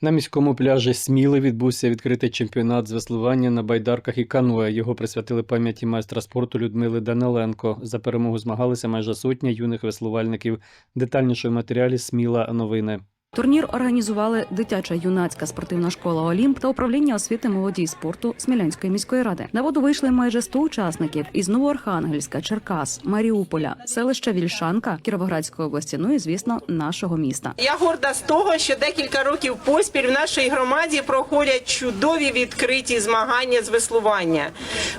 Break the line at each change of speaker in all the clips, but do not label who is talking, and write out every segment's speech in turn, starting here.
На міському пляжі Сміли відбувся відкритий чемпіонат з веслування на байдарках і каное. Його присвятили пам'яті майстра спорту Людмили Даниленко. За перемогу змагалися майже сотня юних веслувальників. Детальніше матеріалі Сміла новини.
Турнір організували дитяча юнацька спортивна школа Олімп та управління освіти молоді і спорту Смілянської міської ради. На воду вийшли майже 100 учасників із Новоархангельська, Черкас, Маріуполя, селища Вільшанка, Кіровоградської області. Ну і звісно, нашого міста.
Я горда з того, що декілька років поспіль в нашій громаді проходять чудові відкриті змагання з веслування.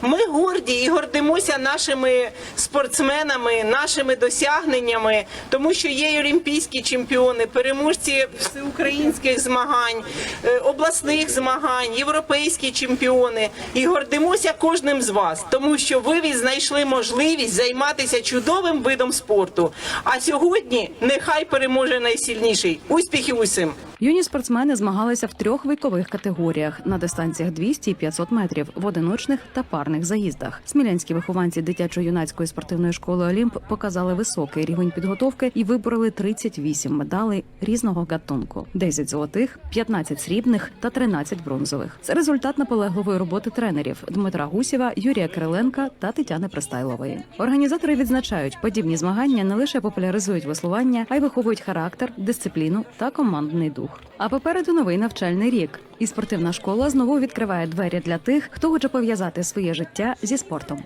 Ми горді і гордимося нашими спортсменами, нашими досягненнями, тому що є олімпійські чемпіони, переможці всеукраїнських змагань, е, обласних змагань, європейські чемпіони. І гордимося кожним з вас, тому що ви знайшли можливість займатися чудовим видом спорту. А сьогодні нехай переможе найсильніший. Успіхів усім!
Юні спортсмени змагалися в трьох вікових категоріях на дистанціях 200 і 500 метрів в одиночних та парних заїздах. Смілянські вихованці дитячо-юнацької спортивної школи Олімп показали високий рівень підготовки і вибороли 38 медалей різного гатунку: 10 золотих, 15 срібних та 13 бронзових. Це результат наполегливої роботи тренерів Дмитра Гусєва, Юрія Кириленка та Тетяни Пристайлової. Організатори відзначають, подібні змагання не лише популяризують веслування, а й виховують характер, дисципліну та командний дух. А попереду новий навчальний рік, і спортивна школа знову відкриває двері для тих, хто хоче пов'язати своє життя зі спортом.